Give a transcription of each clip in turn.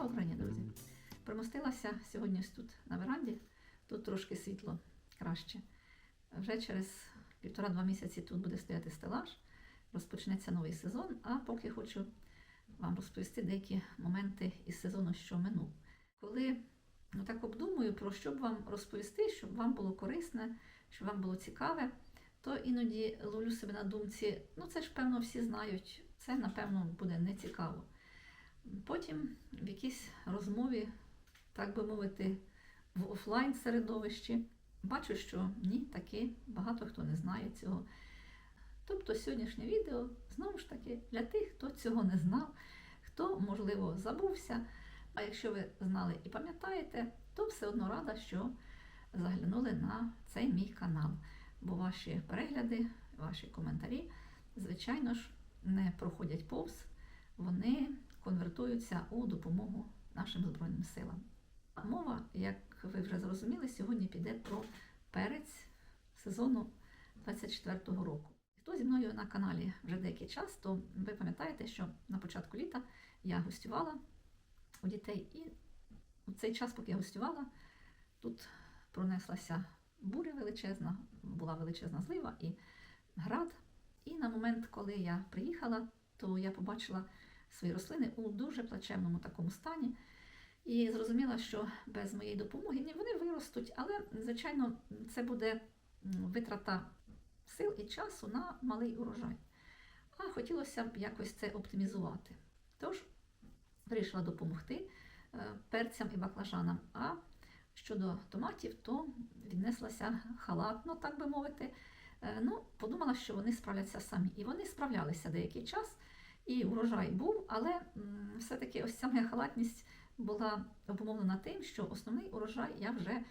Слава Україні, друзі! Примостилася сьогодні тут на веранді. Тут трошки світло краще. Вже через півтора-два місяці тут буде стояти стелаж, розпочнеться новий сезон. А поки хочу вам розповісти деякі моменти із сезону, що минув. Коли ну, так обдумую, про що б вам розповісти, щоб вам було корисне, щоб вам було цікаве, то іноді ловлю себе на думці, ну це ж певно всі знають, це напевно буде нецікаво. Потім в якійсь розмові, так би мовити, в офлайн середовищі бачу, що ні, таки багато хто не знає цього. Тобто сьогоднішнє відео знову ж таки для тих, хто цього не знав, хто, можливо, забувся. А якщо ви знали і пам'ятаєте, то все одно рада, що заглянули на цей мій канал. Бо ваші перегляди, ваші коментарі, звичайно ж, не проходять повз, вони конвертуються у допомогу нашим Збройним силам. Мова, як ви вже зрозуміли, сьогодні піде про перець сезону 24-го року. Хто зі мною на каналі вже деякий час, то ви пам'ятаєте, що на початку літа я гостювала у дітей, і у цей час, поки я гостювала, тут пронеслася буря величезна, була величезна злива і град. І на момент, коли я приїхала, то я побачила свої рослини у дуже плачевному такому стані. І зрозуміла, що без моєї допомоги ні, вони виростуть, але, звичайно, це буде витрата сил і часу на малий урожай. А хотілося б якось це оптимізувати. Тож вирішила допомогти е, перцям і баклажанам. А щодо томатів, то віднеслася халатно, так би мовити. Е, Ну, подумала, що вони справляться самі. І вони справлялися деякий час, і урожай був, але все-таки ось ця моя халатність була обумовлена тим, що основний урожай я вже е,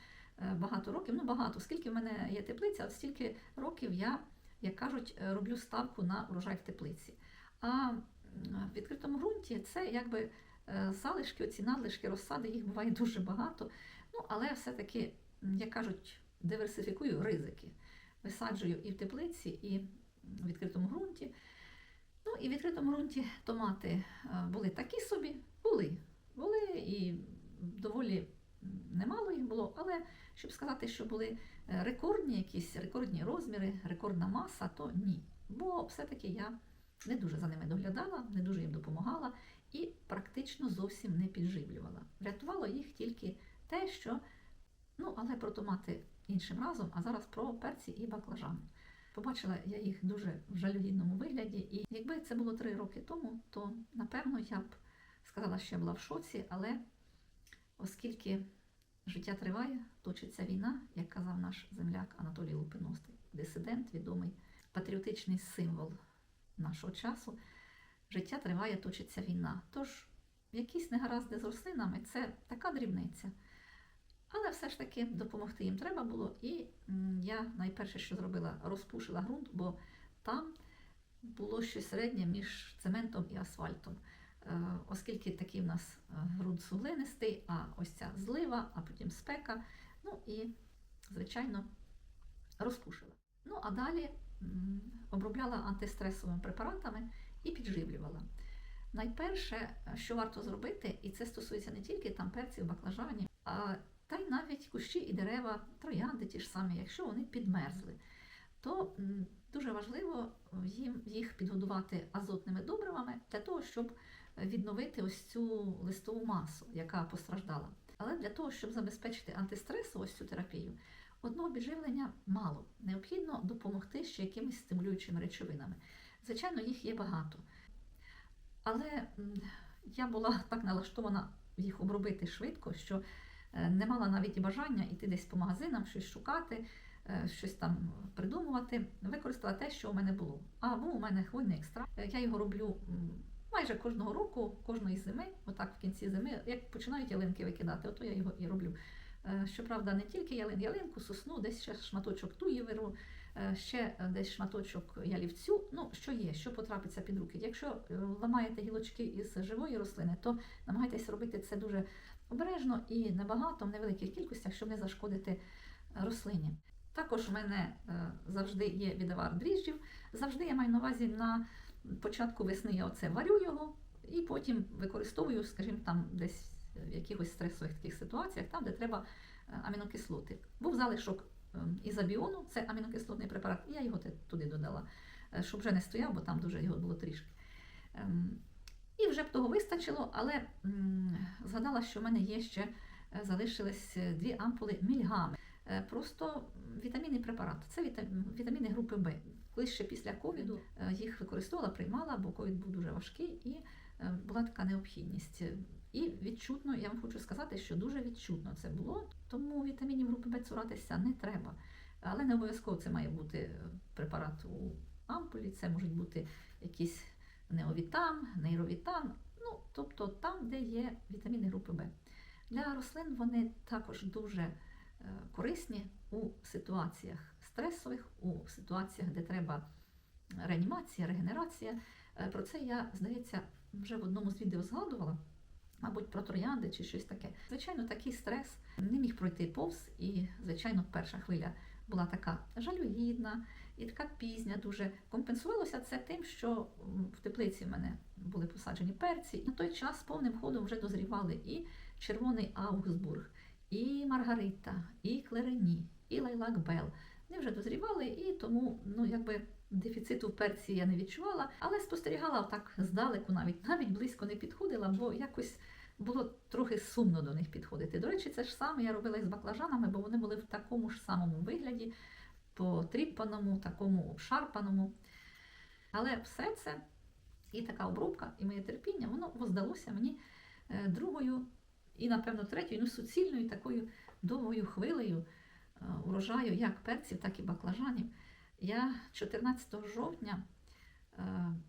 багато років, ну багато, скільки в мене є теплиця, от стільки років я, як кажуть, е, роблю ставку на урожай в теплиці. А в відкритому ґрунті це якби е, залишки, оці надлишки розсади, їх буває дуже багато. Ну, але все-таки, як кажуть, диверсифікую ризики. Висаджую і в теплиці, і в відкритому ґрунті. Ну і в відкритому ґрунті томати е, були такі собі, були. Були і доволі немало їх було, але щоб сказати, що були е, рекордні якісь рекордні розміри, рекордна маса, то ні. Бо все-таки я не дуже за ними доглядала, не дуже їм допомагала і практично зовсім не підживлювала. Врятувало їх тільки те, що ну, але про томати іншим разом, а зараз про перці і баклажани. Побачила я їх дуже в жалюгідному вигляді, і якби це було три роки тому, то напевно я б сказала, що я була в шоці, але оскільки життя триває, точиться війна, як казав наш земляк Анатолій Лупиностий, дисидент, відомий патріотичний символ нашого часу. Життя триває, точиться війна. Тож якісь негаразди з рослинами це така дрібниця. Але все ж таки допомогти їм треба було. І я найперше, що зробила, розпушила ґрунт, бо там було щось середнє між цементом і асфальтом. Е, Оскільки такий в нас е, ґрунт суглинистий, а ось ця злива, а потім спека. Ну і, звичайно, розпушила. Ну, а далі обробляла антистресовими препаратами і підживлювала. Найперше, що варто зробити, і це стосується не тільки там перців, баклажанів, а та й навіть кущі і дерева, троянди ті ж самі, якщо вони підмерзли, то дуже важливо їм їх підгодувати азотними добривами для того, щоб відновити ось цю листову масу, яка постраждала. Але для того, щоб забезпечити антистресову ось цю терапію, одного підживлення мало. Необхідно допомогти ще якимись стимулюючими речовинами. Звичайно, їх є багато. Але я була так налаштована їх обробити швидко, що е, не мала навіть бажання йти десь по магазинам, щось шукати, е, щось там придумувати. Використала те, що у мене було. А був у мене хвойний екстракт. Е, Я його роблю майже кожного року, кожної зими, отак в кінці зими, як починають ялинки викидати, ото я його і роблю. Е, Щоправда, не тільки ялин, ялинку, сосну, десь ще шматочок е, ще десь шматочок ялівцю. Ну, що є, що потрапиться під руки. Якщо е, ламаєте гілочки із живої рослини, то намагайтеся робити це дуже обережно і небагато, в невеликих кількостях, щоб не зашкодити е, рослині. Також у мене е, завжди є відвар дріжджів. Завжди я маю на увазі на початку весни я оце варю його і потім використовую, скажімо, там десь в якихось стресових таких ситуаціях, там, де треба е, амінокислоти. Був залишок ем, ізобіону, це амінокислотний препарат, і я його туди додала, щоб вже не стояв, бо там дуже його було трішки. І вже б того вистачило, але згадала, що в мене є ще е, залишились е, дві ампули мільгами. Е, Просто вітамінний препарат. Це вітаміни групи Б. Колись ще після ковіду їх використовувала, приймала, бо ковід був дуже важкий і була така необхідність. І відчутно, я вам хочу сказати, що дуже відчутно це було, тому вітамінів групи Б цуратися не треба. Але не обов'язково це має бути препарат у ампулі, це можуть бути якісь неовітам, нейровітам, ну тобто там, де є вітаміни групи Б. Для рослин вони також дуже е, корисні у ситуаціях стресових, у ситуаціях, де треба реанімація, регенерація. Е, Про це я, здається, вже в одному з відео згадувала, мабуть, про троянди чи щось таке. Звичайно, такий стрес не міг пройти повз, і, звичайно, перша хвиля була така жалюгідна і така пізня дуже. Компенсувалося це тим, що в теплиці в мене були посаджені перці. На той час повним ходом вже дозрівали і червоний Аугсбург, і Маргарита, і Клерені, і Лайлак Бел. Вони вже дозрівали, і тому, ну якби. Дефіциту в перці я не відчувала, але спостерігала так здалеку, навіть навіть близько не підходила, бо якось було трохи сумно до них підходити. До речі, це ж саме я робила із баклажанами, бо вони були в такому ж самому вигляді, потріпаному, такому обшарпаному. Але все це і така обробка, і моє терпіння, воно воздалося мені е, другою і, напевно, третьою, ну, суцільною такою довгою хвилею е, урожаю як перців, так і баклажанів. Я 14 жовтня е,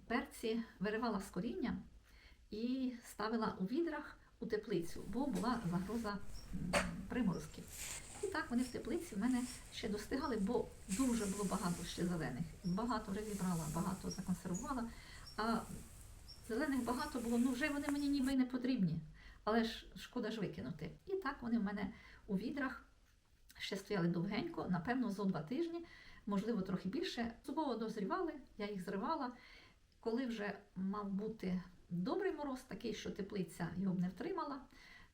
перці виривала з коріння і ставила у відрах у теплицю, бо була загроза приморозків. І так вони в теплиці в мене ще достигали, бо дуже було багато ще зелених. Багато вже зібрала, багато законсервувала. А зелених багато було, ну вже вони мені ніби не потрібні. Але ж шкода ж викинути. І так вони в мене у відрах ще стояли довгенько, напевно, зо два тижні, можливо, трохи більше. Зубово дозрівали, я їх зривала. Коли вже мав бути добрий мороз, такий, що теплиця його б не втримала,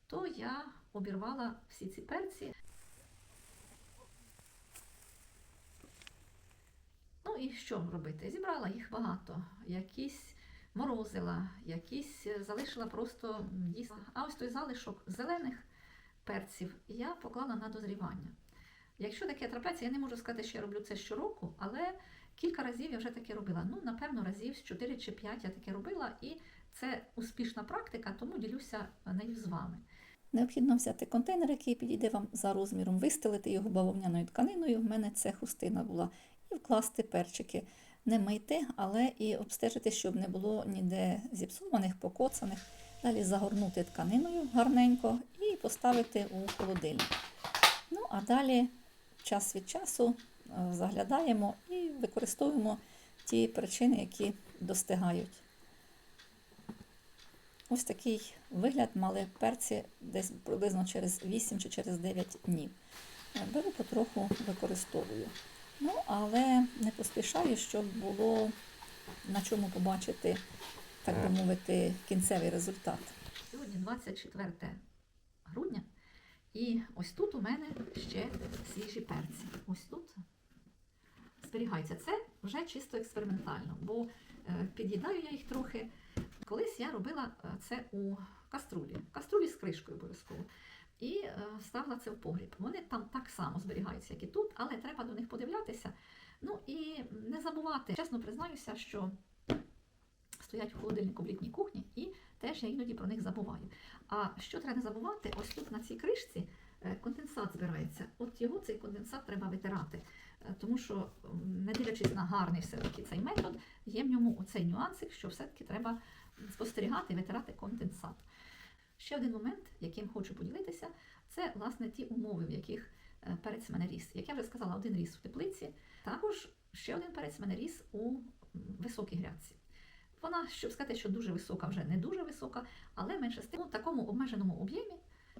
то я обірвала всі ці перці. Ну і що робити? Зібрала їх багато. Якісь морозила, якісь е, залишила просто дійсно. А ось той залишок зелених перців я поклала на дозрівання. Якщо таке трапляється, я не можу сказати, що я роблю це щороку, але кілька разів я вже таке робила. Ну, напевно, разів з 4 чи 5 я таке робила, і це успішна практика, тому ділюся нею з вами. Необхідно взяти контейнер, який підійде вам за розміром, вистелити його бавовняною тканиною. В мене це хустина була, і вкласти перчики. Не мийти, але і обстежити, щоб не було ніде зіпсованих, покоцаних. Далі загорнути тканиною гарненько і поставити у холодильник. Ну, а далі час від часу е, заглядаємо і використовуємо ті причини, які достигають. Ось такий вигляд мали перці десь приблизно через 8 чи через 9 днів. Е, Беру потроху використовую. Ну, але не поспішаю, щоб було на чому побачити, так би мовити, кінцевий результат. Сьогодні 24 грудня, і ось тут у мене ще свіжі перці. Ось тут зберігаються. Це вже чисто експериментально, бо е, під'їдаю я їх трохи. Колись я робила е, це у каструлі, каструлі з кришкою обов'язково. І е, ставила це в погріб. Вони там так само зберігаються, як і тут, але треба до них подивлятися. Ну і не забувати. Чесно признаюся, що стоять в холодильнику в літній кухні, і теж я іноді про них забуваю. А що треба не забувати, ось тут на цій кришці е, конденсат збирається. От його цей конденсат треба витирати. Тому що, не дивлячись на гарний все-таки цей метод, є в ньому оцей нюансик, що все-таки треба спостерігати і витирати конденсат. Ще один момент, яким хочу поділитися, це власне ті умови, в яких е, перець мене ріс. Як я вже сказала, один ріс в теплиці, також ще один перець мене ріс у високій грядці. Вона, щоб сказати, що дуже висока, вже не дуже висока, але менше з тим, у такому обмеженому об'ємі,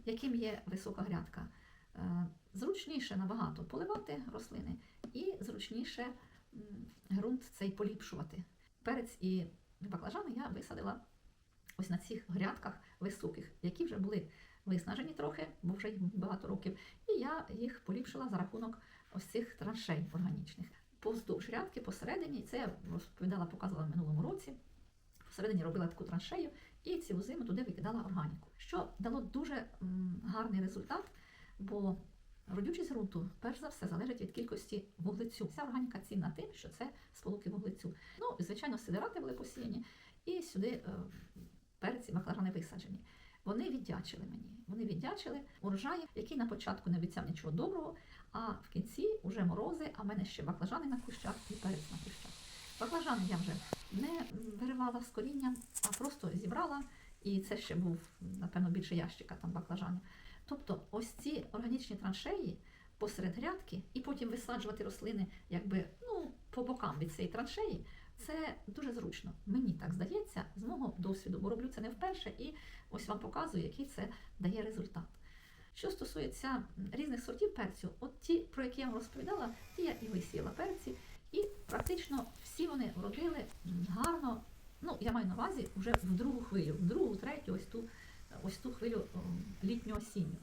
яким є висока грядка, е, зручніше набагато поливати рослини і зручніше ґрунт цей поліпшувати. Перець і баклажани я висадила ось на цих грядках високих, які вже були виснажені трохи, бо вже їм багато років. І я їх поліпшила за рахунок ось цих траншей органічних. Поздовж рядки, посередині, це я розповідала, показувала в минулому році. Посередині робила таку траншею і цілу зиму туди викидала органіку, що дало дуже гарний результат, бо родючість ґрунту, перш за все, залежить від кількості вуглецю. Ця органіка цінна тим, що це сполуки вуглецю. Ну, звичайно, сидирати були посіяні, і сюди е, перці баклажани висаджені. Вони віддячили мені. Вони віддячили урожаєм, який на початку не обіцяв нічого доброго, а в кінці вже морози, а в мене ще баклажани на кущах і перець на кущах. Баклажани я вже не виривала з корінням, а просто зібрала, і це ще був, напевно, більше ящика там баклажанів. Тобто, ось ці органічні траншеї посеред грядки, і потім висаджувати рослини якби ну, по бокам від цієї траншеї, це дуже зручно. Мені так здається, з мого досвіду, бо роблю це не вперше, і ось вам показую, який це дає результат. Що стосується різних сортів перцю, от ті, про які я вам розповідала, ті я і висіяла перці, і практично всі вони вродили гарно. Ну, я маю на увазі вже в другу хвилю, в другу, третю, ось ту, ось ту хвилю літньо-осінню.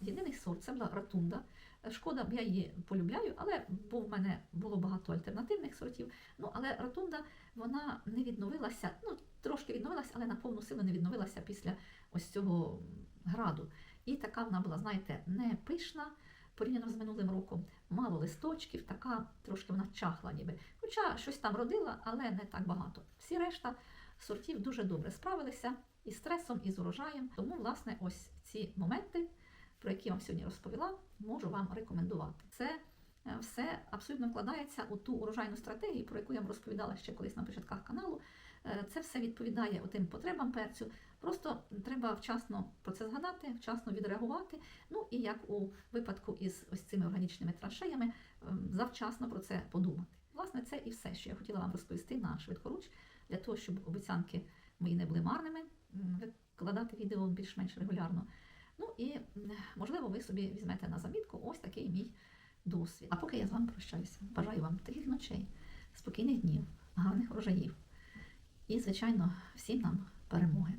Єдиний сорт це була ратунда. Шкода, я її полюбляю, але бо в мене було багато альтернативних сортів. Ну, але ратунда вона не відновилася, ну трошки відновилася, але на повну силу не відновилася після ось цього граду. І така вона була, знаєте, не пишна порівняно з минулим роком, мало листочків, така трошки вона чахла ніби. Хоча щось там родила, але не так багато. Всі решта сортів дуже добре справилися і стресом, і з урожаєм. Тому, власне, ось ці моменти, про які я вам сьогодні розповіла, можу вам рекомендувати. Це е, все абсолютно вкладається у ту урожайну стратегію, про яку я вам розповідала ще колись на початках каналу. Е, Це все відповідає тим потребам перцю. Просто треба вчасно про це згадати, вчасно відреагувати. Ну і як у випадку із ось цими органічними траншеями, ем, завчасно про це подумати. Власне, це і все, що я хотіла вам розповісти на швидкоруч, для того, щоб обіцянки мої не були марними, викладати відео більш-менш регулярно. Ну і можливо, ви собі візьмете на замітку ось такий мій досвід. А поки я з вами прощаюся, бажаю вам тихих ночей, спокійних днів, гарних врожаїв і, звичайно, всім нам перемоги.